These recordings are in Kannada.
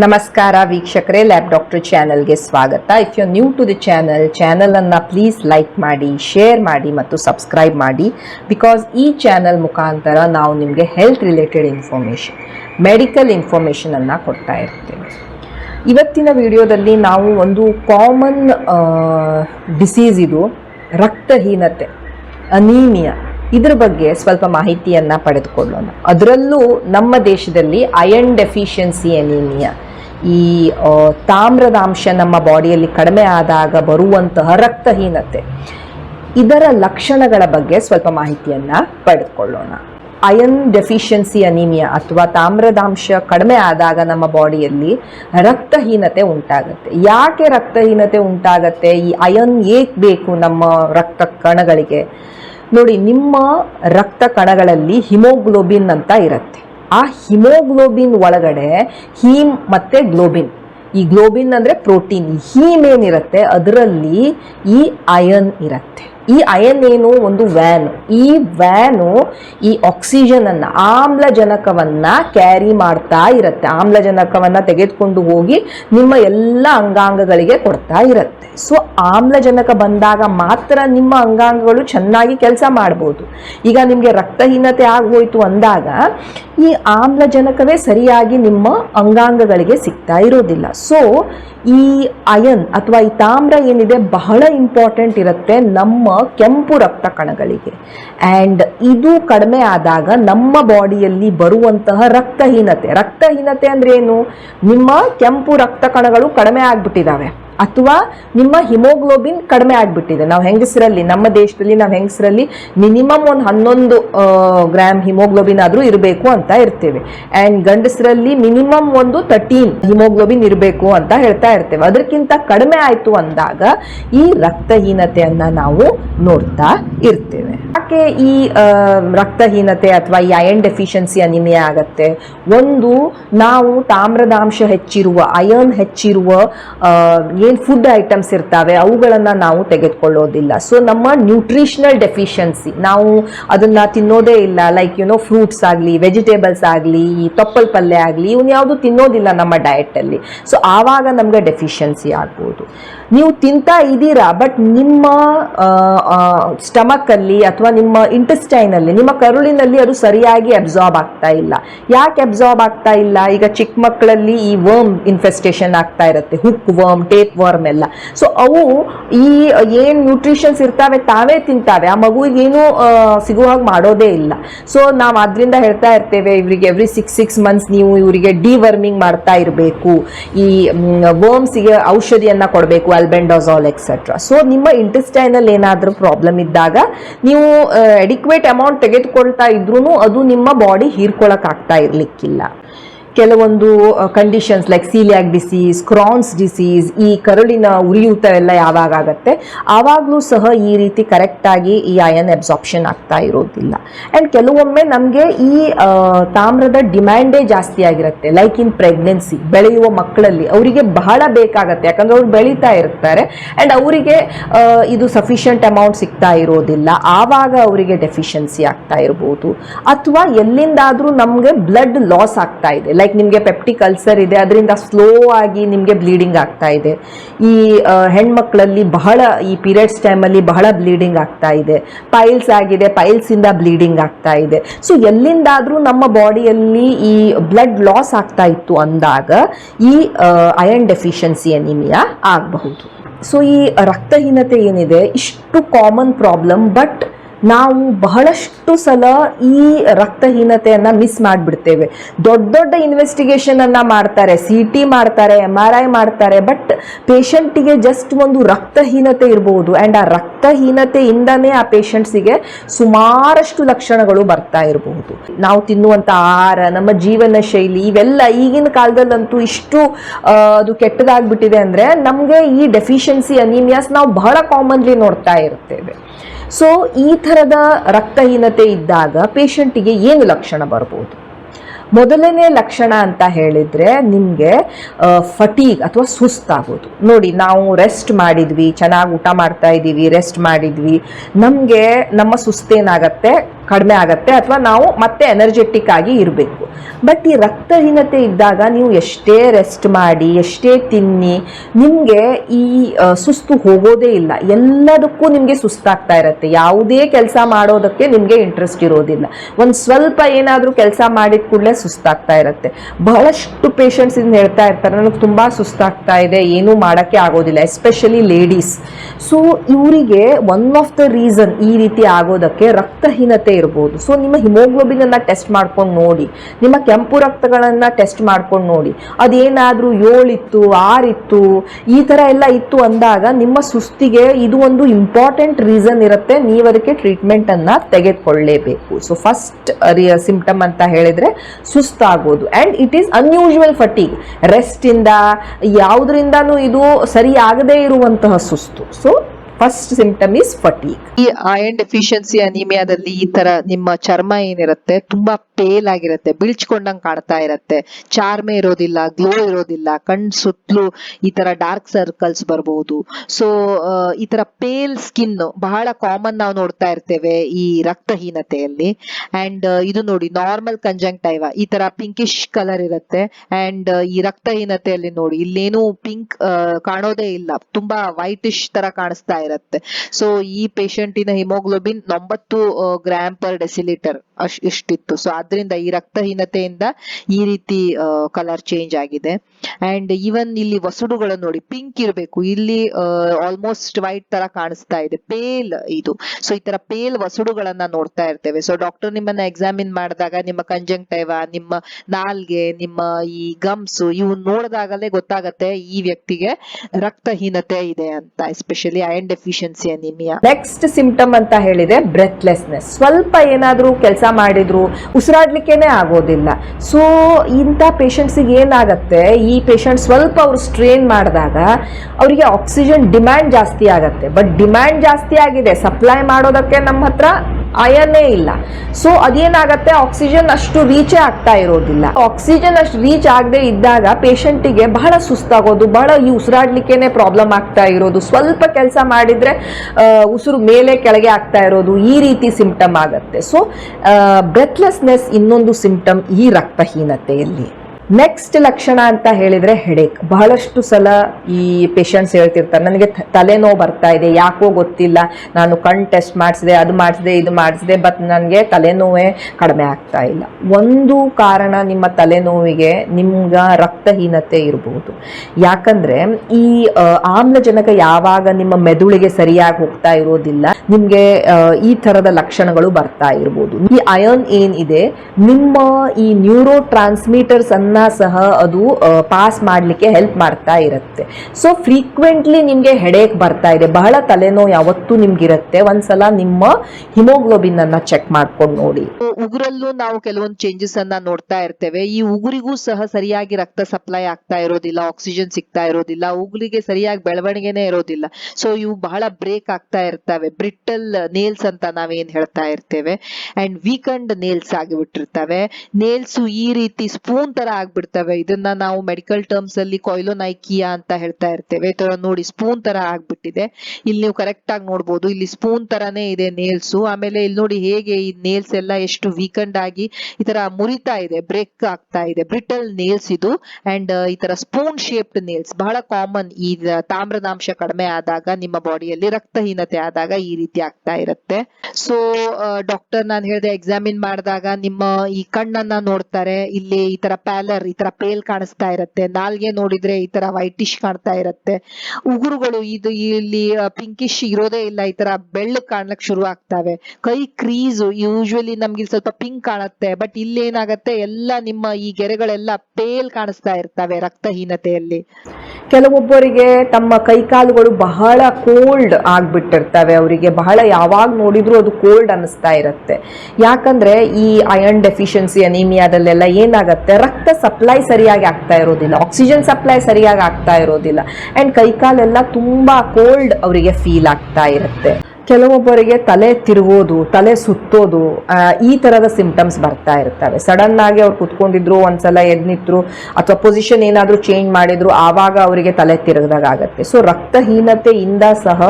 ನಮಸ್ಕಾರ ವೀಕ್ಷಕರೇ, ಲ್ಯಾಬ್ ಡಾಕ್ಟರ್ ಚಾನಲ್ಗೆ ಸ್ವಾಗತ. If you new to the channel ಚಾನಲನ್ನು ಪ್ಲೀಸ್ ಲೈಕ್ ಮಾಡಿ ಶೇರ್ ಮಾಡಿ ಮತ್ತು ಸಬ್ಸ್ಕ್ರೈಬ್ ಮಾಡಿ. ಬಿಕಾಸ್ ಈ ಚಾನಲ್ ಮುಖಾಂತರ ನಾವು ನಿಮಗೆ ಹೆಲ್ತ್ ರಿಲೇಟೆಡ್ ಇನ್ಫಾರ್ಮೇಷನ್ ಮೆಡಿಕಲ್ ಇನ್ಫಾರ್ಮೇಷನನ್ನು ಕೊಡ್ತಾ ಇರ್ತೇವೆ. ಇವತ್ತಿನ ವಿಡಿಯೋದಲ್ಲಿ ನಾವು ಒಂದು ಕಾಮನ್ ಡಿಸೀಸ್ ಇದು, ರಕ್ತಹೀನತೆ ಅನೀಮಿಯಾ ಇದ್ರ ಬಗ್ಗೆ ಸ್ವಲ್ಪ ಮಾಹಿತಿಯನ್ನ ಪಡೆದುಕೊಳ್ಳೋಣ. ಅದರಲ್ಲೂ ನಮ್ಮ ದೇಶದಲ್ಲಿ ಅಯನ್ ಡೆಫಿಷಿಯನ್ಸಿ ಅನೀಮಿಯಾ ಈ ತಾಮ್ರದ ಅಂಶ ನಮ್ಮ ಬಾಡಿಯಲ್ಲಿ ಕಡಿಮೆ ಆದಾಗ ಬರುವಂತಹ ರಕ್ತಹೀನತೆ. ಇದರ ಲಕ್ಷಣಗಳ ಬಗ್ಗೆ ಸ್ವಲ್ಪ ಮಾಹಿತಿಯನ್ನು ಪಡೆದುಕೊಳ್ಳೋಣ. ಅಯನ್ ಡೆಫಿಷಿಯನ್ಸಿ ಅನಿಮಿಯಾ ಅಥವಾ ತಾಮ್ರದಾಂಶ ಕಡಿಮೆ ಆದಾಗ ನಮ್ಮ ಬಾಡಿಯಲ್ಲಿ ರಕ್ತಹೀನತೆ ಉಂಟಾಗುತ್ತೆ. ಯಾಕೆ ರಕ್ತಹೀನತೆ ಉಂಟಾಗತ್ತೆ? ಈ ಅಯನ್ ಏಕೆ ಬೇಕು ನಮ್ಮ ರಕ್ತ ಕಣಗಳಿಗೆ? ನೋಡಿ, ನಿಮ್ಮ ರಕ್ತ ಕಣಗಳಲ್ಲಿ ಹಿಮೋಗ್ಲೋಬಿನ್ ಅಂತ ಇರುತ್ತೆ. ಆ ಹಿಮೋಗ್ಲೋಬಿನ್ ಒಳಗಡೆ ಹೀಮ್ ಮತ್ತೆ ಗ್ಲೋಬಿನ್. ಈ ಗ್ಲೋಬಿನ್ ಅಂದ್ರೆ ಪ್ರೋಟೀನ್. ಹೀಮ್ ಏನಿರುತ್ತೆ? ಅದರಲ್ಲಿ ಈ ಅಯನ್ ಇರುತ್ತೆ. ಈ ಅಯನ್ ಏನು? ಒಂದು ವ್ಯಾನ್ ಈ ವ್ಯಾನು ಈ ಆಕ್ಸಿಜನ್ ಅನ್ನ, ಆಮ್ಲಜನಕವನ್ನ ಕ್ಯಾರಿ ಮಾಡ್ತಾ ಇರುತ್ತೆ. ಆಮ್ಲಜನಕವನ್ನ ತೆಗೆದುಕೊಂಡು ಹೋಗಿ ನಿಮ್ಮ ಎಲ್ಲ ಅಂಗಾಂಗಗಳಿಗೆ ಕೊಡ್ತಾ ಇರುತ್ತೆ. ಸೊ ಆಮ್ಲಜನಕ ಬಂದಾಗ ಮಾತ್ರ ನಿಮ್ಮ ಅಂಗಾಂಗಗಳು ಚೆನ್ನಾಗಿ ಕೆಲಸ ಮಾಡ್ಬೋದು. ಈಗ ನಿಮಗೆ ರಕ್ತಹೀನತೆ ಆಗೋಯ್ತು ಅಂದಾಗ ಈ ಆಮ್ಲಜನಕವೇ ಸರಿಯಾಗಿ ನಿಮ್ಮ ಅಂಗಾಂಗಗಳಿಗೆ ಸಿಗ್ತಾ ಇರೋದಿಲ್ಲ. ಸೊ ಈ ಅಯನ್ ಅಥವಾ ಈ ತಾಮ್ರ ಏನಿದೆ ಬಹಳ ಇಂಪಾರ್ಟೆಂಟ್ ಇರುತ್ತೆ ನಮ್ಮ ಕೆಂಪು ರಕ್ತ ಕಣಗಳಿಗೆ. ಆ್ಯಂಡ್ ಇದು ಕಡಿಮೆ ಆದಾಗ ನಮ್ಮ ಬಾಡಿಯಲ್ಲಿ ಬರುವಂತಹ ರಕ್ತಹೀನತೆ. ರಕ್ತಹೀನತೆ ಅಂದ್ರೆ ಏನು? ನಿಮ್ಮ ಕೆಂಪು ರಕ್ತ ಕಣಗಳು ಕಡಿಮೆ ಆಗ್ಬಿಟ್ಟಿದ್ದಾವೆ ಅಥವಾ ನಿಮ್ಮ ಹಿಮೋಗ್ಲೋಬಿನ್ ಕಡಿಮೆ ಆಗಿಬಿಟ್ಟಿದೆ. ನಾವು ಹೆಂಗಸರಲ್ಲಿ, ನಮ್ಮ ದೇಶದಲ್ಲಿ ನಾವು ಹೆಂಗಸರಲ್ಲಿ ಮಿನಿಮಮ್ ಒಂದು ಹನ್ನೊಂದು ಗ್ರಾಮ್ ಹಿಮೋಗ್ಲೋಬಿನ್ ಆದರೂ ಇರಬೇಕು ಅಂತ ಇರ್ತೇವೆ. ಆ್ಯಂಡ್ ಗಂಡಸರಲ್ಲಿ ಮಿನಿಮಮ್ ಒಂದು ತರ್ಟೀನ್ ಹಿಮೋಗ್ಲೋಬಿನ್ ಇರಬೇಕು ಅಂತ ಹೇಳ್ತಾ ಇರ್ತೇವೆ. ಅದಕ್ಕಿಂತ ಕಡಿಮೆ ಆಯಿತು ಅಂದಾಗ ಈ ರಕ್ತಹೀನತೆಯನ್ನು ನಾವು ನೋಡ್ತಾ ಇರ್ತೇವೆ. ಯಾಕೆ ಈ ರಕ್ತಹೀನತೆ ಅಥವಾ ಈ ಅಯನ್ ಡೆಫಿಷಿಯನ್ಸಿ ಅನಿಮಿಯಾ ಆಗತ್ತೆ? ಒಂದು, ನಾವು ತಾಮ್ರದಾಂಶ ಹೆಚ್ಚಿರುವ ಅಯರ್ನ್ ಹೆಚ್ಚಿರುವ ಏನು ಫುಡ್ ಐಟಮ್ಸ್ ಇರ್ತವೆ, ಅವುಗಳನ್ನು ನಾವು ತೆಗೆದುಕೊಳ್ಳೋದಿಲ್ಲ. ಸೊ ನಮ್ಮ ನ್ಯೂಟ್ರಿಷನಲ್ ಡೆಫಿಷಿಯನ್ಸಿ ನಾವು ಅದನ್ನು ತಿನ್ನೋದೇ ಇಲ್ಲ. ಲೈಕ್ ಯುನೋ ಫ್ರೂಟ್ಸ್ ಆಗಲಿ ವೆಜಿಟೇಬಲ್ಸ್ ಆಗಲಿ, ಈ ತೊಪ್ಪಲ್ ಪಲ್ಯ ಆಗಲಿ, ಇವನ್ ಯಾವುದು ತಿನ್ನೋದಿಲ್ಲ ನಮ್ಮ ಡಯಟಲ್ಲಿ ಸೊ ಆವಾಗ ನಮಗೆ ಡೆಫಿಷಿಯನ್ಸಿ ಆಗ್ಬೋದು. ನೀವು ತಿಂತಾ ಇದ್ದೀರಾ ಬಟ್ ನಿಮ್ಮ ಸ್ಟಮಕಲ್ಲಿ ಅಥವಾ ನಿಮ್ಮ ಇಂಟೆಸ್ಟೈನಲ್ಲಿ ನಿಮ್ಮ ಕರುಳಿನಲ್ಲಿ ಅದು ಸರಿಯಾಗಿ ಅಬ್ಸಾರ್ಬ್ ಆಗ್ತಾ ಇಲ್ಲ. ಯಾಕೆ ಅಬ್ಸಾರ್ಬ್ ಆಗ್ತಾ ಇಲ್ಲ? ಈಗ ಚಿಕ್ಕ ಮಕ್ಕಳಲ್ಲಿ ಈ ವರ್ಮ್ ಇನ್ಫೆಸ್ಟೇಷನ್ ಆಗ್ತಾ ಇರುತ್ತೆ. ಹುಕ್ ವರ್ಮ್ ಟೇಪ್ ವರ್ಮ್ ಎಲ್ಲ. ಸೊ ಅವು ಈ, ಏನ್ ನ್ಯೂಟ್ರಿಷನ್ಸ್ ಇರ್ತಾವೆ ತಾವೇ ತಿಂತಾವೆ. ಆ ಮಗುವಿಗೆ ಏನು ಸಿಗುವ ಹಾಗೆ ಮಾಡೋದೇ ಇಲ್ಲ. ಸೊ ನಾವು ಅದರಿಂದ ಹೇಳ್ತಾ ಇರ್ತೇವೆ, ಇವರಿಗೆ ಎವ್ರಿ ಸಿಕ್ಸ್ ಸಿಕ್ಸ್ ಮಂತ್ಸ್ ನೀವು ಇವರಿಗೆ ಡಿ ವರ್ಮಿಂಗ್ ಮಾಡ್ತಾ ಇರಬೇಕು. ಈ ವರ್ಮ್ಸ್ಗೆ ಔಷಧಿಯನ್ನ ಕೊಡಬೇಕು ಅಲ್ಬೆಂಡೋಸಾಲ್ ಎಕ್ಸೆಟ್ರಾ ಸೊ ನಿಮ್ಮ ಇಂಟೆಸ್ಟೈನಲ್ಲಿ ಏನಾದರೂ ಪ್ರಾಬ್ಲಮ್ ಇದ್ದಾಗ ನೀವು ಎಡಿಕ್ವೇಟ್ ಅಮೌಂಟ್ ತೆಗೆದುಕೊಳ್ತಾ ಇದ್ರೂ ಅದು ನಿಮ್ಮ ಬಾಡಿ ಹೀರ್ಕೊಳಕ್ ಆಗ್ತಾ ಇರ್ಲಿಕ್ಕಿಲ್ಲ. ಕೆಲವೊಂದು conditions like celiac disease Crohn's disease ಈ ಕರುಳಿನ ಉರಿಯೂತ ಎಲ್ಲ ಯಾವಾಗ ಆಗುತ್ತೆ? ಆವಾಗಲೂ ಸಹ ಈ ರೀತಿ ಕರೆಕ್ಟಾಗಿ ಈ ಅಯನ್ ಅಬ್ಸಾರ್ಪ್ಷನ್ ಆಗ್ತಾ ಇರೋದಿಲ್ಲ. ಆ್ಯಂಡ್ ಕೆಲವೊಮ್ಮೆ ನಮಗೆ ಈ ತಾಮ್ರದ ಡಿಮ್ಯಾಂಡೇ ಜಾಸ್ತಿ ಆಗಿರುತ್ತೆ. ಲೈಕ್ ಇನ್ ಪ್ರೆಗ್ನೆನ್ಸಿ ಬೆಳೆಯುವ ಮಕ್ಕಳಲ್ಲಿ ಅವರಿಗೆ ಬಹಳ ಬೇಕಾಗತ್ತೆ. ಯಾಕಂದರೆ ಅವ್ರು ಬೆಳೀತಾ ಇರ್ತಾರೆ. ಆ್ಯಂಡ್ ಅವರಿಗೆ ಇದು ಸಫಿಷಿಯಂಟ್ ಅಮೌಂಟ್ ಸಿಗ್ತಾ ಇರೋದಿಲ್ಲ. ಆವಾಗ ಅವರಿಗೆ ಡೆಫಿಷಿಯನ್ಸಿ ಆಗ್ತಾ ಇರ್ಬೋದು. ಅಥವಾ ಎಲ್ಲಿಂದಾದರೂ ನಮಗೆ ಬ್ಲಡ್ ಲಾಸ್ ಆಗ್ತಾ ಇದೆ. ಲೈಕ್ ನಿಮಗೆ ಪೆಪ್ಟಿಕ್ ಅಲ್ಸರ್ ಇದೆ, ಅದರಿಂದ ಸ್ಲೋ ಆಗಿ ನಿಮಗೆ ಬ್ಲೀಡಿಂಗ್ ಆಗ್ತಾ ಇದೆ. ಈ ಹೆಣ್ಮಕ್ಳಲ್ಲಿ ಬಹಳ, ಈ ಪೀರಿಯಡ್ಸ್ ಟೈಮಲ್ಲಿ ಬಹಳ ಬ್ಲೀಡಿಂಗ್ ಆಗ್ತಾ ಇದೆ. ಪೈಲ್ಸ್ ಆಗಿದೆ ಪೈಲ್ಸಿಂದ ಬ್ಲೀಡಿಂಗ್ ಆಗ್ತಾ ಇದೆ. ಸೊ ಎಲ್ಲಿಂದಾದರೂ ನಮ್ಮ ಬಾಡಿಯಲ್ಲಿ ಈ ಬ್ಲಡ್ ಲಾಸ್ ಆಗ್ತಾ ಇತ್ತು ಅಂದಾಗ, ಈ ಅಯನ್ ಡೆಫಿಷಿಯನ್ಸಿ ಅನಿಮಿಯಾ ಆಗಬಹುದು. ಸೊ ಈ ರಕ್ತಹೀನತೆ ಏನಿದೆ, ಇಷ್ಟು ಕಾಮನ್ ಪ್ರಾಬ್ಲಮ್ ಬಟ್ ನಾವು ಬಹಳಷ್ಟು ಸಲ ಈ ರಕ್ತಹೀನತೆಯನ್ನು ಮಿಸ್ ಮಾಡಿಬಿಡ್ತೇವೆ. ದೊಡ್ಡ ದೊಡ್ಡ ಇನ್ವೆಸ್ಟಿಗೇಷನನ್ನು ಮಾಡ್ತಾರೆ ಸಿ ಟಿ ಮಾಡ್ತಾರೆ ಎಂ ಆರ್ ಐ ಮಾಡ್ತಾರೆ ಬಟ್ ಪೇಷಂಟಿಗೆ ಜಸ್ಟ್ ಒಂದು ರಕ್ತಹೀನತೆ ಇರಬಹುದು ಆ್ಯಂಡ್ ಆ ರಕ್ತಹೀನತೆಯಿಂದನೇ ಆ ಪೇಷಂಟ್ಸಿಗೆ ಸುಮಾರಷ್ಟು ಲಕ್ಷಣಗಳು ಬರ್ತಾ ಇರಬಹುದು ನಾವು ತಿನ್ನುವಂಥ ಆಹಾರ, ನಮ್ಮ ಜೀವನ ಶೈಲಿ, ಇವೆಲ್ಲ ಈಗಿನ ಕಾಲದಲ್ಲಂತೂ ಇಷ್ಟು ಅದು ಕೆಟ್ಟದಾಗ್ಬಿಟ್ಟಿದೆ ಅಂದರೆ ನಮಗೆ ಈ ಡೆಫಿಷಿಯನ್ಸಿ ಅನಿಮಿಯಾಸ್ ನಾವು ಬಹಳ ಕಾಮನ್ಲಿ ನೋಡ್ತಾ ಇರ್ತೇವೆ. ಸೊ ಈ ಥರದ ರಕ್ತಹೀನತೆ ಇದ್ದಾಗ ಪೇಷಂಟಿಗೆ ಏನು ಲಕ್ಷಣ ಬರ್ಬೋದು? ಮೊದಲನೇ ಲಕ್ಷಣ ಅಂತ ಹೇಳಿದರೆ ನಿಮಗೆ ಫಟೀಗ್ ಅಥವಾ ಸುಸ್ತಾಗೋದು. ನೋಡಿ, ನಾವು ರೆಸ್ಟ್ ಮಾಡಿದ್ವಿ, ಚೆನ್ನಾಗಿ ಊಟ ಮಾಡ್ತಾ ಇದ್ದೀವಿ ರೆಸ್ಟ್ ಮಾಡಿದ್ವಿ. ನಮಗೆ, ನಮ್ಮ ಸುಸ್ತೇನಾಗತ್ತೆ. ಕಡಿಮೆ ಆಗತ್ತೆ ಅಥವಾ ನಾವು ಮತ್ತೆ ಎನರ್ಜೆಟಿಕ್ ಆಗಿ ಇರಬೇಕು. ಬಟ್ ಈ ರಕ್ತಹೀನತೆ ಇದ್ದಾಗ ನೀವು ಎಷ್ಟೇ ರೆಸ್ಟ್ ಮಾಡಿ, ಎಷ್ಟೇ ತಿನ್ನಿ, ನಿಮಗೆ ಈ ಸುಸ್ತು ಹೋಗೋದೇ ಇಲ್ಲ. ಎಲ್ಲದಕ್ಕೂ ನಿಮಗೆ ಸುಸ್ತಾಗ್ತಾ ಇರುತ್ತೆ. ಯಾವುದೇ ಕೆಲಸ ಮಾಡೋದಕ್ಕೆ ನಿಮಗೆ ಇಂಟ್ರೆಸ್ಟ್ ಇರೋದಿಲ್ಲ. ಒಂದು ಸ್ವಲ್ಪ ಏನಾದರೂ ಕೆಲಸ ಮಾಡಿದ ಕೂಡಲೇ ಸುಸ್ತಾಗ್ತಾ ಇರುತ್ತೆ. ಬಹಳಷ್ಟು ಪೇಷಂಟ್ಸ್ ಇದನ್ನ ಹೇಳ್ತಾ ಇರ್ತಾರೆ, ನನಗೆ ತುಂಬ ಸುಸ್ತಾಗ್ತಾ ಇದೆ, ಏನೂ ಮಾಡೋಕ್ಕೆ ಆಗೋದಿಲ್ಲ ಎಸ್ಪೆಷಲಿ ಲೇಡೀಸ್ ಸೊ ಇವರಿಗೆ ಒನ್ ಆಫ್ ದ ರೀಸನ್ ಈ ರೀತಿ ಆಗೋದಕ್ಕೆ ರಕ್ತಹೀನತೆ ಇರ್ಬೋದು. ಸೊ ನಿಮ್ಮ ಹಿಮೋಗ್ಲೋಬಿನ್ ಅನ್ನ ಟೆಸ್ಟ್ ಮಾಡ್ಕೊಂಡು ನೋಡಿ. ನಿಮ್ಮ ಕೆಂಪು ರಕ್ತಗಳನ್ನ ಟೆಸ್ಟ್ ಮಾಡ್ಕೊಂಡು ನೋಡಿ. ಅದೇನಾದ್ರೂ ಏಳಿತ್ತು, ಆರಿತ್ತು, ಈ ತರ ಎಲ್ಲ ಇತ್ತು ಅಂದಾಗ ನಿಮ್ಮ ಸುಸ್ತಿಗೆ ಇದು ಒಂದು ಇಂಪಾರ್ಟೆಂಟ್ ರೀಸನ್ ಇರುತ್ತೆ. ನೀವು ಅದಕ್ಕೆ ಟ್ರೀಟ್ಮೆಂಟ್ ಅನ್ನ ತೆಗೆದುಕೊಳ್ಳೇಬೇಕು. ಸೊ ಫಸ್ಟ್ ಸಿಂಪ್ಟಮ್ ಅಂತ ಹೇಳಿದ್ರೆ ಸುಸ್ತಾಗೋದು. And it is unusual fatigue ಇಂದ ಯಾವುದರಿಂದನೂ ಇದು ಸರಿ ಆಗದೇ ಇರುವಂತಹ ಸುಸ್ತು. So first symptom is fatigue ಈ ಐರನ್ ಡೆಫಿಷಿಯನ್ಸಿ ಅನಿಮಿಯಾದಲ್ಲಿ ಈ ತರ ನಿಮ್ಮ ಚರ್ಮ ಏನಿರುತ್ತೆ ತುಂಬಾ ಪೇಲ್ ಆಗಿರುತ್ತೆ, ಬಿಳ್ಚ್ಕೊಂಡಂಗ್ ಕಾಣ್ತಾ ಇರತ್ತೆ. ಚಾರ್ಮೆ ಇರೋದಿಲ್ಲ ಗ್ಲೋ ಇರೋದಿಲ್ಲ, ಕಣ್ ಸುತ್ತಲೂ ಈ ತರ ಡಾರ್ಕ್ ಸರ್ಕಲ್ಸ್ ಬರಬಹುದು ಸೊ ಈ ತರ ಪೇಲ್ ಸ್ಕಿನ್ ಬಹಳ ಕಾಮನ್ ನಾವು ನೋಡ್ತಾ ಇರ್ತೇವೆ ಈ ರಕ್ತಹೀನತೆಯಲ್ಲಿ. ಅಂಡ್ ಇದು ನೋಡಿ ನಾರ್ಮಲ್ ಕಂಜಂಕ್ಟೈವ ಈ ತರ ಪಿಂಕಿಶ್ ಕಲರ್ ಇರುತ್ತೆ. ಅಂಡ್ ಈ ರಕ್ತಹೀನತೆಯಲ್ಲಿ ನೋಡಿ, ಇಲ್ಲೇನು ಪಿಂಕ್ ಕಾಣೋದೇ ಇಲ್ಲ. ತುಂಬಾ ವೈಟಿಶ್ ತರ ಕಾಣಿಸ್ತಾ ಇರುತ್ತೆ. ಸೊ ಈ ಪೇಷಂಟಿನ ಹಿಮೋಗ್ಲೋಬಿನ್ ಒಂಬತ್ತು ಗ್ರಾಮ್ ಪರ್ ಡೆಸಿಲೀಟರ್ ಅಷ್ಟಿತ್ತು ಇಷ್ಟಿತ್ತು. ಸೊ ಆದ್ರಿಂದ ಈ ರಕ್ತಹೀನತೆಯಿಂದ ಈ ರೀತಿ ಕಲರ್ ಚೇಂಜ್ ಆಗಿದೆ. ಅಂಡ್ ಈವನ್ ಇಲ್ಲಿ ವಸುಡುಗಳು ನೋಡಿ ಪಿಂಕ್ ಇರಬೇಕು. ಇಲ್ಲಿ ಆಲ್ಮೋಸ್ಟ್ ವೈಟ್ ತರ ಕಾಣಿಸ್ತಾ ಇದೆ. ಪೇಲ್ ಇದು. ಸೊ ಈ ತರ ಪೇಲ್ ವಸುಡುಗಳನ್ನ ನೋಡ್ತಾ ಇರ್ತೇವೆ. ಸೊ ಡಾಕ್ಟರ್ ನಿಮ್ಮನ್ನ ಎಕ್ಸಾಮಿನ್ ಮಾಡಿದಾಗ ನಿಮ್ಮ ಕಂಜಂಕ್ಟೈವ ನಿಮ್ಮ ನಾಲ್ಗೆ, ನಿಮ್ಮ ಈ ಗಮ್ಸ್ ಇವು ನೋಡಿದಾಗಲೇ ಗೊತ್ತಾಗತ್ತೆ ಈ ವ್ಯಕ್ತಿಗೆ ರಕ್ತಹೀನತೆ ಇದೆ ಅಂತ especially iron deficiency anaemia next symptom ಅಂತ ಹೇಳಿದ್ರೆ ಬ್ರೆತ್ಲೆಸ್ನೆಸ್ ಸ್ವಲ್ಪ ಏನಾದರೂ ಕೆಲಸ ಮಾಡಿದ್ರು, ಉಸಿರಾಡ್ಲಿಕ್ಕೆನೆ ಆಗೋದಿಲ್ಲ. ಸೊ ಇಂಥ ಪೇಷಂಟ್ಸಿಗೆ ಏನಾಗತ್ತೆ? ಈ ಪೇಷಂಟ್ ಸ್ವಲ್ಪ ಅವರು ಸ್ಟ್ರೇನ್ ಮಾಡಿದಾಗ ಅವರಿಗೆ ಆಕ್ಸಿಜನ್ ಡಿಮ್ಯಾಂಡ್ ಜಾಸ್ತಿ ಆಗುತ್ತೆ. ಬಟ್ ಡಿಮ್ಯಾಂಡ್ ಜಾಸ್ತಿ ಆಗಿದೆ. ಸಪ್ಲೈ ಮಾಡೋದಕ್ಕೆ ನಮ್ಮ ಹತ್ರ ಅಯನೇ ಇಲ್ಲ. ಸೊ ಅದೇನಾಗತ್ತೆ? ಆಕ್ಸಿಜನ್ ಅಷ್ಟು ರೀಚೇ ಆಗ್ತಾ ಇರೋದಿಲ್ಲ. ಆಕ್ಸಿಜನ್ ಅಷ್ಟು ರೀಚ್ ಆಗದೆ ಇದ್ದಾಗ ಪೇಷಂಟಿಗೆ ಬಹಳ ಸುಸ್ತಾಗೋದು, ಬಹಳ ಈ ಉಸಿರಾಡ್ಲಿಕ್ಕೇನೆ ಪ್ರಾಬ್ಲಮ್ ಆಗ್ತಾ ಇರೋದು. ಸ್ವಲ್ಪ ಕೆಲಸ ಮಾಡಿದ್ರೆ ಉಸಿರು ಮೇಲೆ ಕೆಳಗೆ ಆಗ್ತಾ ಇರೋದು. ಈ ರೀತಿ ಸಿಂಪ್ಟಮ್ ಆಗತ್ತೆ. ಸೊ ಬ್ರೆತ್ಲೆಸ್ನೆಸ್ ಇನ್ನೊಂದು ಸಿಂಪ್ಟಮ್ ಈ ರಕ್ತಹೀನತೆಯಲ್ಲಿ. ನೆಕ್ಸ್ಟ್ ಲಕ್ಷಣ ಅಂತ ಹೇಳಿದ್ರೆ ಹೆಡೇಕ್ ಬಹಳಷ್ಟು ಸಲ ಈ ಪೇಷಂಟ್ಸ್ ಹೇಳ್ತಿರ್ತಾರೆ, ನನಗೆ ತಲೆನೋವು ಬರ್ತಾ ಇದೆ, ಯಾಕೋ ಗೊತ್ತಿಲ್ಲ. ನಾನು ಕಣ್ ಟೆಸ್ಟ್ ಮಾಡಿಸಿದೆ, ಅದು ಮಾಡಿಸಿದೆ, ಇದು ಮಾಡಿಸಿದೆ ಬಟ್ ನನಗೆ ತಲೆನೋವೇ ಕಡಿಮೆ ಆಗ್ತಾ ಇಲ್ಲ. ಒಂದು ಕಾರಣ ನಿಮ್ಮ ತಲೆನೋವಿಗೆ ನಿಮ್ಗೆ ರಕ್ತಹೀನತೆ ಇರಬಹುದು ಯಾಕಂದ್ರೆ ಈ ಆಮ್ಲಜನಕ ಯಾವಾಗ ನಿಮ್ಮ ಮೆದುಳಿಗೆ ಸರಿಯಾಗಿ ಹೋಗ್ತಾ ಇರೋದಿಲ್ಲ, ನಿಮ್ಗೆ ಈ ತರದ ಲಕ್ಷಣಗಳು ಬರ್ತಾ ಇರ್ಬೋದು. ಈ ಅಯನ್ ಏನಿದೆ ನಿಮ್ಮ ಈ ನ್ಯೂರೋ ಟ್ರಾನ್ಸ್ಮೀಟರ್ಸ್ ಅನ್ನ ಸಹ ಅದು ಪಾಸ್ ಮಾಡಲಿಕ್ಕೆ ಹೆಲ್ಪ್ ಮಾಡ್ತಾ ಇರುತ್ತೆ. ಸೊ ಫ್ರೀಕ್ವೆಂಟ್ಲಿ ನಿಮಗೆ ಹೆಡೇಕ್ ಬರ್ತಾ ಇದೆ. ಬಹಳ ತಲೆನೋವು ಯಾವತ್ತೂ ನಿಮ್ಗಿರುತ್ತೆ. ಒಂದ್ಸಲ ನಿಮ್ಮ ಹಿಮೋಗ್ಲೋಬಿನ್ ಅನ್ನ ಚೆಕ್ ಮಾಡ್ಕೊಂಡು ನೋಡಿ. ಉಗುರಲ್ಲೂ ನಾವು ಕೆಲವೊಂದು ಚೇಂಜಸ್ ಅನ್ನ ನೋಡ್ತಾ ಇರ್ತೇವೆ. ಈ ಉಗುರಿಗೂ ಸಹ ಸರಿಯಾಗಿ ರಕ್ತ ಸಪ್ಲೈ ಆಗ್ತಾ ಇರೋದಿಲ್ಲ ಆಕ್ಸಿಜನ್ ಸಿಗ್ತಾ ಇರೋದಿಲ್ಲ, ಉಗುರಿಗೆ ಸರಿಯಾಗಿ ಬೆಳವಣಿಗೆನೇ ಇರೋದಿಲ್ಲ. ಸೊ ಇವು ಬಹಳ ಬ್ರೇಕ್ ಆಗ್ತಾ ಇರ್ತವೆ. ಬ್ರಿಟಲ್ ನೇಲ್ಸ್ ಅಂತ ನಾವೇನ್ ಹೇಳ್ತಾ ಇರ್ತೇವೆ. ಅಂಡ್ ವೀಕಂಡ್ ನೇಲ್ಸ್ ಆಗಿಬಿಟ್ಟಿರ್ತವೆ. ನೇಲ್ಸ್ ಈ ರೀತಿ ಸ್ಪೂನ್ ತರ ಆಗ್ಬಿಡ್ತವೆ. ಇದನ್ನ ನಾವು ಮೆಡಿಕಲ್ ಟರ್ಮ್ಸ್ ಅಲ್ಲಿ ಕೊಯ್ಲೋನೈಕಿಯಾ ಅಂತ ಹೇಳ್ತಾ ಇರ್ತೇವೆ. ತರ ನೋಡಿ ಸ್ಪೂನ್ ತರ ಆಗ್ಬಿಟ್ಟಿದೆ. ಇಲ್ಲಿ ನೀವು ಕರೆಕ್ಟ್ ಆಗಿ ನೋಡ್ಬೋದು. ಇಲ್ಲಿ ಸ್ಪೂನ್ ತರಾನೇ ಇದೆ ನೇಲ್ಸ್ ಆಮೇಲೆ ಇಲ್ಲಿ ನೋಡಿ ಹೇಗೆ ಈ ನೇಲ್ಸ್ ಎಲ್ಲ ಎಷ್ಟು ವೀಕೆಂಡ್ ಆಗಿ ಈ ತರ ಮುರಿತಾ ಇದೆ. ಬ್ರೇಕ್ ಆಗ್ತಾ ಇದೆ. ಬ್ರಿಟಲ್ ನೇಲ್ಸ್ ಇದು. ಅಂಡ್ ಈ ತರ ಸ್ಪೂನ್ ಶೇಪ್ಡ್ ನೇಲ್ಸ್ ಬಹಳ ಕಾಮನ್ ಈ ತಾಮ್ರದಾಂಶ ಕಡಿಮೆ ಆದಾಗ ನಿಮ್ಮ ಬಾಡಿಯಲ್ಲಿ ರಕ್ತಹೀನತೆ ಆದಾಗ ಈ ರೀತಿ ಆಗ್ತಾ ಇರುತ್ತೆ. ಸೊ ಡಾಕ್ಟರ್ ನಾನು ಹೇಳಿದೆ ಎಕ್ಸಾಮಿನ್ ಮಾಡಿದಾಗ ನಿಮ್ಮ ಈ ಕಣ್ಣನ್ನ ನೋಡ್ತಾರೆ. ಇಲ್ಲಿ ಈ ತರ ಪ್ಯಾಲರ್ ಈ ತರ ಪೇಲ್ ಕಾಣಿಸ್ತಾ ಇರುತ್ತೆ. ನಾಲ್ಗೆ ನೋಡಿದ್ರೆ ಈ ತರ ವೈಟಿಶ್ ಕಾಣ್ತಾ ಇರುತ್ತೆ. ಉಗುರುಗಳು ಇದು ಇಲ್ಲಿ ಪಿಂಕಿಶ್ ಇರೋದೇ ಇಲ್ಲ. ಈ ತರ ಬೆಳ್ಳಗ್ ಕಾಣ್ಲಕ್ ಶುರು ಆಗ್ತವೆ. ಕೈ ಕ್ರೀಸ್ ಯೂಶುವಲಿ ನಮ್ಗೆ ಸ್ವಲ್ಪ ಪಿಂಕ್ ಕಾಣುತ್ತೆ. ಬಟ್ ಇಲ್ಲಿ ಏನಾಗತ್ತೆ ಎಲ್ಲ ನಿಮ್ಮ ಈ ಗೆರೆಗಳೆಲ್ಲ ಪೇಲ್ ಕಾಣಿಸ್ತಾ ಇರ್ತವೆ ರಕ್ತಹೀನತೆಯಲ್ಲಿ. ಕೆಲವೊಬ್ಬರಿಗೆ ತಮ್ಮ ಕೈಕಾಲುಗಳು ಬಹಳ ಕೋಲ್ಡ್ ಆಗ್ಬಿಟ್ಟಿರ್ತವೆ. ಅವರಿಗೆ ಬಹಳ ಯಾವಾಗ ನೋಡಿದ್ರು ಅದು ಕೋಲ್ಡ್ ಅನ್ನಿಸ್ತಾ ಇರುತ್ತೆ. ಯಾಕಂದ್ರೆ ಈ ಅಯರ್ನ್ ಡೆಫಿಷಿಯನ್ಸಿ ಅನಿಮಿಯಾದಲ್ಲೆಲ್ಲ ಏನಾಗುತ್ತೆ, ರಕ್ತ ಸಪ್ಲೈ ಸರಿಯಾಗಿ ಆಗ್ತಾ ಇರೋದಿಲ್ಲ. ಆಕ್ಸಿಜನ್ ಸಪ್ಲೈ ಸರಿಯಾಗಿ ಆಗ್ತಾ ಇರೋದಿಲ್ಲ. ಅಂಡ್ ಕೈಕಾಲೆಲ್ಲ ತುಂಬಾ ಕೋಲ್ಡ್ ಅವರಿಗೆ ಫೀಲ್ ಆಗ್ತಾ ಇರುತ್ತೆ. ಕೆಲವೊಬ್ಬರಿಗೆ ತಲೆ ತಿರುಗೋದು, ತಲೆ ಸುತ್ತೋದು ಈ ತರದ ಸಿಂಪ್ಟಮ್ಸ್ ಬರ್ತಾ ಇರ್ತವೆ. ಸಡನ್ ಆಗಿ ಅವ್ರು ಕುತ್ಕೊಂಡಿದ್ರು, ಒಂದ್ಸಲ ಎದ್ ನಿಂತ್ರು ಅಥವಾ ಪೊಸಿಷನ್ ಏನಾದ್ರೂ ಚೇಂಜ್ ಮಾಡಿದ್ರು, ಆವಾಗ ಅವರಿಗೆ ತಲೆ ತಿರುಗದಾಗ ಆಗತ್ತೆ ಸೊ ರಕ್ತಹೀನತೆಯಿಂದ ಸಹ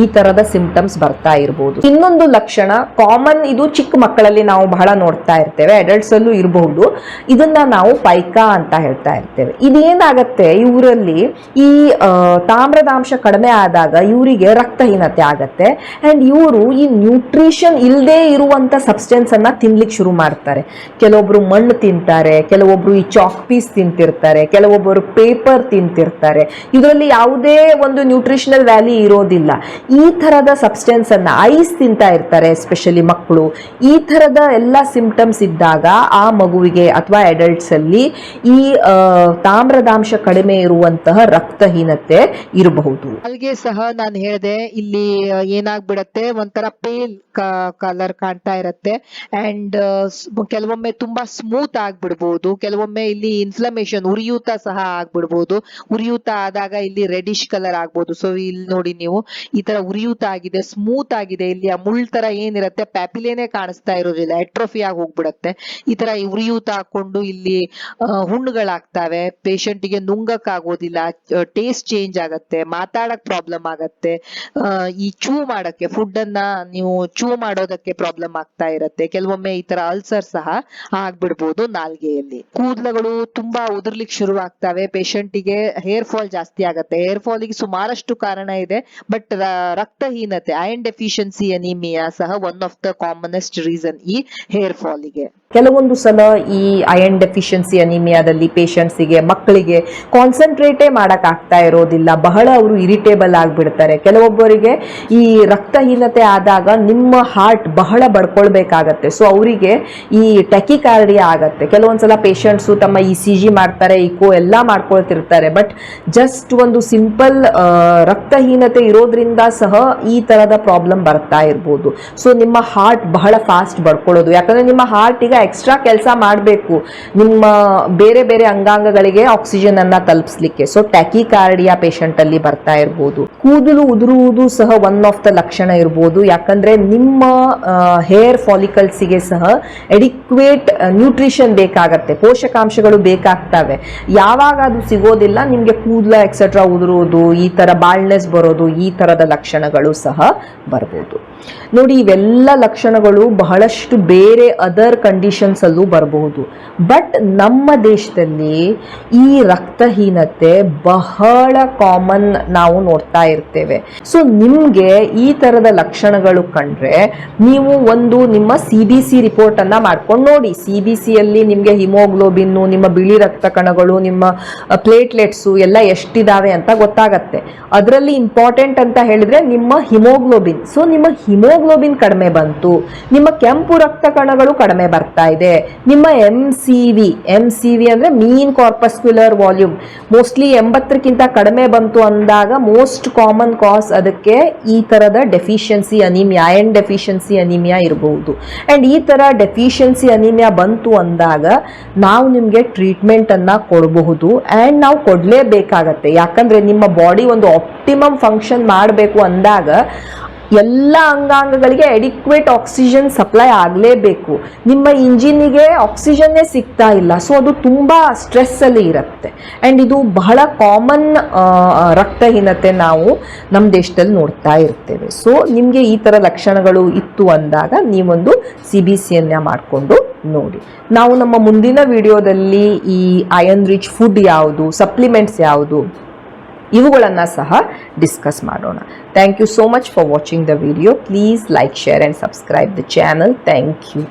ಈ ತರದ ಸಿಂಪ್ಟಮ್ಸ್ ಬರ್ತಾ ಇರಬಹುದು ಇನ್ನೊಂದು ಲಕ್ಷಣ ಕಾಮನ್ ಇದು ಚಿಕ್ಕ ಮಕ್ಕಳಲ್ಲಿ ನಾವು ಬಹಳ ನೋಡ್ತಾ ಇರ್ತೇವೆ ಅಡಲ್ಟ್ಸ್ ಅಲ್ಲೂ ಇರಬಹುದು. ಇದನ್ನ ನಾವು ಪೈಕಾ ಅಂತ ಹೇಳ್ತಾ ಇರ್ತೇವೆ. ಇದೇನಾಗತ್ತೆ ಇವರಲ್ಲಿ ಈ ತಾಮ್ರದಾಂಶ ಕಡಿಮೆ ಆದಾಗ ಇವರಿಗೆ ರಕ್ತಹೀನತೆ ಆಗತ್ತೆ. ಅಂಡ್ ಇವರು ಈ ನ್ಯೂಟ್ರಿಷನ್ ಇಲ್ಲದೇ ಇರುವಂಥ ಸಬ್ಸ್ಟೆನ್ಸ್ ಅನ್ನ ತಿನ್ಲಿಕ್ಕೆ ಶುರು ಮಾಡ್ತಾರೆ. ಕೆಲವೊಬ್ಬರು ಮಣ್ಣು ತಿಂತಾರೆ ಕೆಲವೊಬ್ಬರು ಈ ಚಾಕ್ ಪೀಸ್ ತಿಂತಿರ್ತಾರೆ ಕೆಲವೊಬ್ಬರು ಪೇಪರ್ ತಿಂತಿರ್ತಾರೆ. ಇದರಲ್ಲಿ ಯಾವುದೇ ಒಂದು ನ್ಯೂಟ್ರಿಷನಲ್ ವ್ಯಾಲ್ಯೂ ಇರೋದಿಲ್ಲ. ಈ ತರದ ಸಬ್ಸ್ಟೆನ್ಸ್ ಅನ್ನ ಐಸ್ ತಿಂತಾ ಇರ್ತಾರೆ ಎಸ್ಪೆಷಲಿ ಮಕ್ಕಳು ಈ ತರದ ಎಲ್ಲ ಸಿಂಪ್ಟಮ್ಸ್ ಇದ್ದಾಗ ಆ ಮಗುವಿಗೆ ಅಥವಾ ಅಡಲ್ಟ್ಸಲ್ಲಿ ಈ ತಾಮ್ರದಾಂಶ ಕಡಿಮೆ ಇರುವಂತಹ ರಕ್ತಹೀನತೆ ಇರಬಹುದು. ಅಲ್ಲಿಗೆ ಸಹ ನಾನು ಹೇಳಿದೆ ಇಲ್ಲಿ ಆ, ಏನಾಗ್ಬಿಡತ್ತೆ ಒಂಥರ ಪೇಲ್ ಕಲರ್ ಕಾಣ್ತಾ ಇರತ್ತೆ. ಅಂಡ್ ಕೆಲವೊಮ್ಮೆ ತುಂಬಾ ಸ್ಮೂತ್ ಆಗ್ಬಿಡ್ಬೋದು. ಕೆಲವೊಮ್ಮೆ ಇಲ್ಲಿ ಇನ್ಫ್ಲಮೇಷನ್ ಉರಿಯೂತ ಸಹ ಆಗ್ಬಿಡ್ಬೋದು. ಉರಿಯೂತ ಆದಾಗ ಇಲ್ಲಿ ರೆಡಿಶ್ ಕಲರ್ ಆಗ್ಬೋದು. ಸೊ ಇಲ್ಲಿ ನೋಡಿ ನೀವು, ಈ ತರ ಉರಿಯೂತ ಆಗಿದೆ ಸ್ಮೂತ್ ಆಗಿದೆ. ಇಲ್ಲಿ ಆ ಮುಳ್ ತರ ಏನಿರತ್ತೆ ಪ್ಯಾಪಿಲೇನೆ ಕಾಣಿಸ್ತಾ ಇರೋದಿಲ್ಲ. ಎಟ್ರೋಫಿ ಆಗಿ ಹೋಗ್ಬಿಡತ್ತೆ. ಈ ತರ ಉರಿಯೂತ ಹಾಕೊಂಡು ಇಲ್ಲಿ ಹುಣ್ಣುಗಳಾಗ್ತಾವೆ. patient ಗೆ ನುಂಗಕ್ ಆಗೋದಿಲ್ಲ. ಟೇಸ್ಟ್ ಚೇಂಜ್ ಆಗತ್ತೆ. ಮಾತಾಡಕ್ ಪ್ರಾಬ್ಲಮ್ ಆಗತ್ತೆ. ಈ ಚೂ ಮಾಡಕ್ಕೆ ಫುಡ್ ಅನ್ನ ನೀವು ಚೂ ಮಾಡೋದಕ್ಕೆ ಪ್ರಾಬ್ಲಮ್ ಆಗ್ತಾ ಇರತ್ತೆ. ಕೆಲವೊಮ್ಮೆ ಈ ತರ ಅಲ್ಸರ್ ಸಹ ಆಗ್ಬಿಡ್ಬೋದು ನಾಲ್ಗೆಯಲ್ಲಿ. ಕೂದಲುಗಳು ತುಂಬಾ ಉದುರ್ಲಿಕ್ಕೆ ಶುರು ಆಗ್ತವೆ. ಗೆ ಹೇರ್ ಫಾಲ್ ಜಾಸ್ತಿ ಆಗತ್ತೆ. ಹೇರ್ ಫಾಲ್ಗೆ ಸುಮಾರಷ್ಟು ಕಾರಣ ಇದೆ ಬಟ್ ರಕ್ತಹೀನತೆ ಐರನ್ ಡೆಫಿಷಿಯನ್ಸಿ ಅನಿಮಿಯಾ ಸಹ one of the commonest reason ಈ ಹೇರ್ ಫಾಲ್ಗೆ. ಕೆಲವೊಂದು ಸಲ ಈ ಅಯನ್ ಡೆಫಿಷಿಯನ್ಸಿ ಅನಿಮಿಯಾದಲ್ಲಿ ಪೇಷಂಟ್ಸಿಗೆ ಮಕ್ಕಳಿಗೆ ಕಾನ್ಸಂಟ್ರೇಟೇ ಮಾಡೋಕ್ಕಾಗ್ತಾ ಇರೋದಿಲ್ಲ. ಬಹಳ ಅವರು ಇರಿಟೇಬಲ್ ಆಗಿಬಿಡ್ತಾರೆ. ಕೆಲವೊಬ್ಬರಿಗೆ ಈ ರಕ್ತಹೀನತೆ ಆದಾಗ ನಿಮ್ಮ ಹಾರ್ಟ್ ಬಹಳ ಬಡ್ಕೊಳ್ಬೇಕಾಗತ್ತೆ. ಸೊ ಅವರಿಗೆ ಈ ಟೆಕಿಕಾರ್ಡಿಯಾ ಆಗತ್ತೆ. ಕೆಲವೊಂದ್ಸಲ ಪೇಷಂಟ್ಸು ತಮ್ಮ ಇ ಸಿ ಜಿ ಮಾಡ್ತಾರೆ ಇಕೋ ಎಲ್ಲ ಮಾಡ್ಕೊಳ್ತಿರ್ತಾರೆ. ಬಟ್ ಜಸ್ಟ್ ಒಂದು ಸಿಂಪಲ್ ರಕ್ತಹೀನತೆ ಇರೋದ್ರಿಂದ ಸಹ ಈ ಥರದ ಪ್ರಾಬ್ಲಮ್ ಬರ್ತಾ ಇರ್ಬೋದು. ಸೊ ನಿಮ್ಮ ಹಾರ್ಟ್ ಬಹಳ ಫಾಸ್ಟ್ ಬಡ್ಕೊಳ್ಳೋದು. ಯಾಕಂದರೆ ನಿಮ್ಮ ಹಾರ್ಟ್ ಈಗ ಎಕ್ಸ್ಟ್ರಾ ಕೆಲಸ ಮಾಡಬೇಕು. ನಿಮ್ಮ ಬೇರೆ ಬೇರೆ ಅಂಗಾಂಗಗಳಿಗೆ ಆಕ್ಸಿಜನ್ ಅನ್ನ ತಲುಪಿಸ್ಲಿಕ್ಕೆ. ಸೊ ಟ್ಯಾಕಿಕಾರ್ಡಿಯಾ ಪೇಷಂಟ್ ಅಲ್ಲಿ ಬರ್ತಾ ಇರಬಹುದು ಕೂದಲು ಉದುರುವುದು ಸಹ ಒನ್ ಆಫ್ ದ ಲಕ್ಷಣ ಇರಬಹುದು ಯಾಕಂದ್ರೆ ನಿಮ್ಮ ಹೇರ್ ಫಾಲಿಕಲ್ಸ್ಗೆ ಸಹ ಎಡಿಕ್ವೇಟ್ ನ್ಯೂಟ್ರಿಷನ್ ಬೇಕಾಗತ್ತೆ. ಪೋಷಕಾಂಶಗಳು ಬೇಕಾಗ್ತವೆ. ಯಾವಾಗ ಅದು ಸಿಗೋದಿಲ್ಲ, ನಿಮಗೆ ಕೂದಲ ಎಕ್ಸೆಟ್ರಾ ಉದುರುವುದು, ಈ ತರ ಬಾಳ್ನೆಸ್ ಬರೋದು, ಈ ತರದ ಲಕ್ಷಣಗಳು ಸಹ ಬರ್ಬೋದು. ನೋಡಿ, ಇವೆಲ್ಲ ಲಕ್ಷಣಗಳು ಬಹಳಷ್ಟು ಬೇರೆ ಅದರ್ ಕಂಡೀಷನ್ಸ್ ಅಲ್ಲೂ ಬರಬಹುದು. ಬಟ್ ನಮ್ಮ ದೇಶದಲ್ಲಿ ಈ ರಕ್ತಹೀನತೆ ಬಹಳ ಕಾಮನ್ ನಾವು ನೋಡ್ತಾ ಇರ್ತೇವೆ. ಸೊ ನಿಮಗೆ ಈ ತರದ ಲಕ್ಷಣಗಳು ಕಂಡ್ರೆ ನೀವು ಒಂದು ನಿಮ್ಮ ಸಿ ಬಿ ಸಿ ರಿಪೋರ್ಟ್ ಅನ್ನ ಮಾಡ್ಕೊಂಡು ನೋಡಿ. ಸಿ ಬಿ ಸಿಯಲ್ಲಿ ನಿಮಗೆ ನಿಮ್ಗೆ ಹಿಮೋಗ್ಲೋಬಿನ್ನು ನಿಮ್ಮ ಬಿಳಿ ರಕ್ತ ಕಣಗಳು, ನಿಮ್ಮ ಪ್ಲೇಟ್ಲೆಟ್ಸು ಎಲ್ಲ ಎಷ್ಟಿದಾವೆ ಅಂತ ಗೊತ್ತಾಗತ್ತೆ. ಅದರಲ್ಲಿ ಇಂಪಾರ್ಟೆಂಟ್ ಅಂತ ಹೇಳಿದ್ರೆ ನಿಮ್ಮ ಹಿಮೋಗ್ಲೋಬಿನ್ ಸೊ ನಿಮ್ಮ ಹಿಮೋಗ್ಲೋಬಿನ್ ಕಡಿಮೆ ಬಂತು. ನಿಮ್ಮ ಕೆಂಪು ರಕ್ತ ಕಣಗಳು ಕಡಿಮೆ ಬರ್ತಾ ಇದೆ. ನಿಮ್ಮ M C V M C V ಅಂದ್ರೆ ಮೀನ್ ಕಾರ್ಪಸ್ಕ್ಯುಲರ್ ವಾಲ್ಯೂಮ್ ಮೋಸ್ಟ್ಲಿ ಎಂಬತ್ತರಕ್ಕಿಂತ ಕಡಿಮೆ ಬಂತು ಅಂದಾಗ ಮೋಸ್ಟ್ ಕಾಮನ್ ಕಾಸ್ ಅದಕ್ಕೆ ಈ ತರದ deficiency anaemia iron deficiency anaemia ಇರಬಹುದು ಅಂಡ್ ಈ ತರ ಡೆಫಿಷಿಯನ್ಸಿ ಅನಿಮಿಯಾ ಬಂತು ಅಂದಾಗ ನಾವು ನಿಮಗೆ ಟ್ರೀಟ್ಮೆಂಟ್ ಅನ್ನ ಕೊಡಬಹುದು. ಅಂಡ್ ನಾವು ಕೊಡ್ಲೇಬೇಕಾಗತ್ತೆ. ಯಾಕಂದ್ರೆ ನಿಮ್ಮ ಬಾಡಿ ಒಂದು ಆಪ್ಟಿಮಮ್ ಫಂಕ್ಷನ್ ಮಾಡಬೇಕು ಅಂದಾಗ ಎಲ್ಲ ಅಂಗಾಂಗಗಳಿಗೆ ಎಡಿಕ್ವೇಟ್ ಆಕ್ಸಿಜನ್ ಸಪ್ಲೈ ಆಗಲೇಬೇಕು. ನಿಮ್ಮ ಇಂಜಿನಿಗೆ ಆಕ್ಸಿಜನ್ನೇ ಸಿಗ್ತಾ ಇಲ್ಲ. ಸೊ ಅದು ತುಂಬ ಸ್ಟ್ರೆಸ್ಸಲ್ಲಿ ಇರುತ್ತೆ. ಆ್ಯಂಡ್ ಇದು ಬಹಳ ಕಾಮನ್ ರಕ್ತಹೀನತೆ ನಾವು ನಮ್ಮ ದೇಶದಲ್ಲಿ ನೋಡ್ತಾ ಇರ್ತೇವೆ. ಸೊ ನಿಮಗೆ ಈ ಥರ ಲಕ್ಷಣಗಳು ಇತ್ತು ಅಂದಾಗ ನೀವೊಂದು ಸಿ ಬಿ ಸಿಯನ್ನು ಮಾಡಿಕೊಂಡು ನೋಡಿ. ನಾವು ನಮ್ಮ ಮುಂದಿನ ವಿಡಿಯೋದಲ್ಲಿ ಈ ಅಯನ್ ರಿಚ್ ಫುಡ್ ಯಾವುದು ಸಪ್ಲಿಮೆಂಟ್ಸ್ ಯಾವುದು ಇವುಗಳನ್ನು ಸಹ ಡಿಸ್ಕಸ್ ಮಾಡೋಣ. Thank you so much for watching the video please like share and subscribe the channel thank you